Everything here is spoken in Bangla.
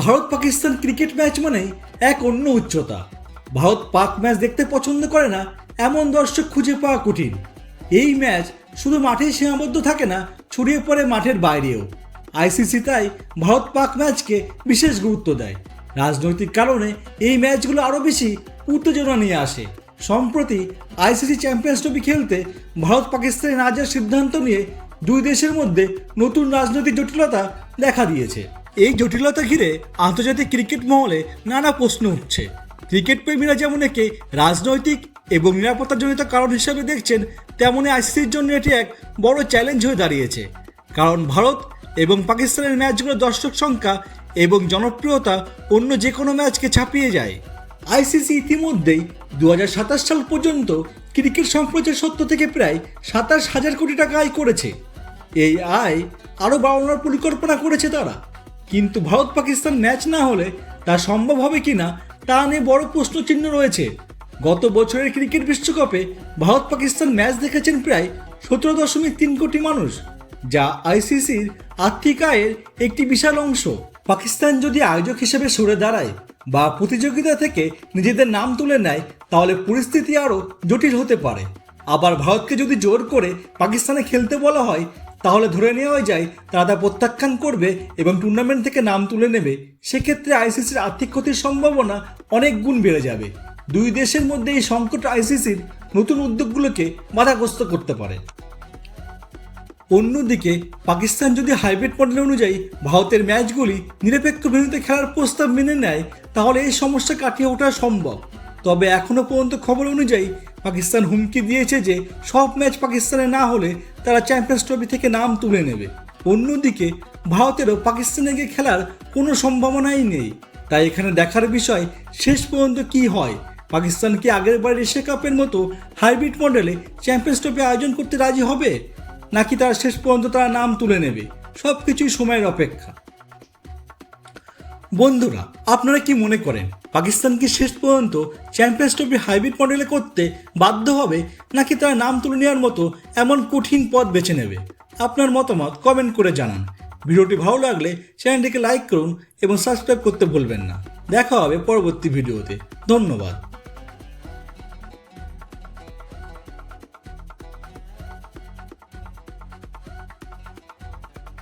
ভারত পাকিস্তান ক্রিকেট ম্যাচ মানেই এক অন্য উচ্চতা। ভারত পাক ম্যাচ দেখতে পছন্দ করে না, এমন দর্শক খুঁজে পাওয়া কঠিন। এই ম্যাচ শুধু মাঠেই সীমাবদ্ধ থাকে না, ছড়িয়ে পড়ে মাঠের বাইরেও। আইসিসি তাই ভারত পাক ম্যাচকে বিশেষ গুরুত্ব দেয়। রাজনৈতিক কারণে এই ম্যাচগুলো আরও বেশি উত্তেজনা নিয়ে আসে। সম্প্রতি আইসিসি চ্যাম্পিয়ন্স ট্রফি খেলতে ভারত পাকিস্তানে না যাওয়ার সিদ্ধান্ত নিয়ে দুই দেশের মধ্যে নতুন রাজনৈতিক জটিলতা দেখা দিয়েছে। এই জটিলতা ঘিরে আন্তর্জাতিক ক্রিকেট মহলে নানা প্রশ্ন উঠছে। ক্রিকেট প্রেমীরা যেমন একে রাজনৈতিক এবং নিরাপত্তাজনিত কারণ হিসেবে দেখছেন, তেমনি আইসিসির জন্য এটি এক বড় চ্যালেঞ্জ হয়ে দাঁড়িয়েছে। কারণ ভারত এবং পাকিস্তানের ম্যাচগুলোর দর্শক সংখ্যা এবং জনপ্রিয়তা অন্য যে কোনো ম্যাচকে ছাপিয়ে যায়। আইসিসি ইতিমধ্যেই দু হাজার সাতাশ সাল পর্যন্ত ক্রিকেট সম্প্রচার সত্য থেকে প্রায় সাতাশ হাজার কোটি টাকা আয় করেছে। এই আয় আরও বাড়ানোর পরিকল্পনা করেছে তারা। কিন্তু ভারত পাকিস্তান ম্যাচ না হলে তা সম্ভব হবে কিনা তা নিয়ে বড় প্রশ্নচিহ্ন রয়েছে। গত বছরের ক্রিকেট বিশ্বকাপে ভারত পাকিস্তান ম্যাচ দেখেছেন প্রায় সতেরো দশমিক তিন কোটি মানুষ, যা আইসিসির আর্থিক আয়ের একটি বিশাল অংশ। পাকিস্তান যদি আয়োজক হিসেবে সরে দাঁড়ায় বা প্রতিযোগিতা থেকে নিজেদের নাম তুলে নেয়, তাহলে পরিস্থিতি আরও জটিল হতে পারে। আবার ভারতকে যদি জোর করে পাকিস্তানে খেলতে বলা হয় তাহলে ধরে নেওয়া যায় তারা তা প্রত্যাখ্যান করবে এবং টুর্নামেন্ট থেকে নাম তুলে নেবে। সেক্ষেত্রে আইসিসির আর্থিক ক্ষতির সম্ভাবনা অনেক গুণ বেড়ে যাবে। দুই দেশের মধ্যে এই সংকট আইসিসির নতুন উদ্যোগগুলোকে বাধাগ্রস্ত করতে পারে। অন্যদিকে, পাকিস্তান যদি হাইব্রিড মডেল অনুযায়ী ভারতের ম্যাচগুলি নিরপেক্ষ ভেন্যুতে খেলার প্রস্তাব মেনে নেয়, তাহলে এই সমস্যা কাটিয়ে ওঠা সম্ভব। তবে এখনও পর্যন্ত খবর অনুযায়ী পাকিস্তান হুমকি দিয়েছে যে সব ম্যাচ পাকিস্তানে না হলে তারা চ্যাম্পিয়ন্স ট্রফি থেকে নাম তুলে নেবে। অন্যদিকে, ভারতেরও পাকিস্তানে গিয়ে খেলার কোনো সম্ভাবনাই নেই। তাই এখানে দেখার বিষয়, শেষ পর্যন্ত কি হয়? পাকিস্তান কি আগের বার এশিয়া কাপের মতো হাইব্রিড মডেলে চ্যাম্পিয়ন্স ট্রফি আয়োজন করতে রাজি হবে? নাকি তারা শেষ পর্যন্ত তারা নাম তুলে নেবে? সব কিছুই সময়ের অপেক্ষা। বন্ধুরা, আপনারা কি মনে করেন পাকিস্তান কি শেষ পর্যন্ত চ্যাম্পিয়ন্স ট্রফি হাইব্রিড মডেলে করতে বাধ্য হবে, নাকি তারা নাম তুলে নেওয়ার মতো এমন কঠিন পথ বেছে নেবে? আপনার মতামত কমেন্ট করে জানান। ভিডিওটি ভালো লাগলে চ্যানেলটিকে লাইক করুন এবং সাবস্ক্রাইব করতে ভুলবেন না। দেখা হবে পরবর্তী ভিডিওতে। ধন্যবাদ।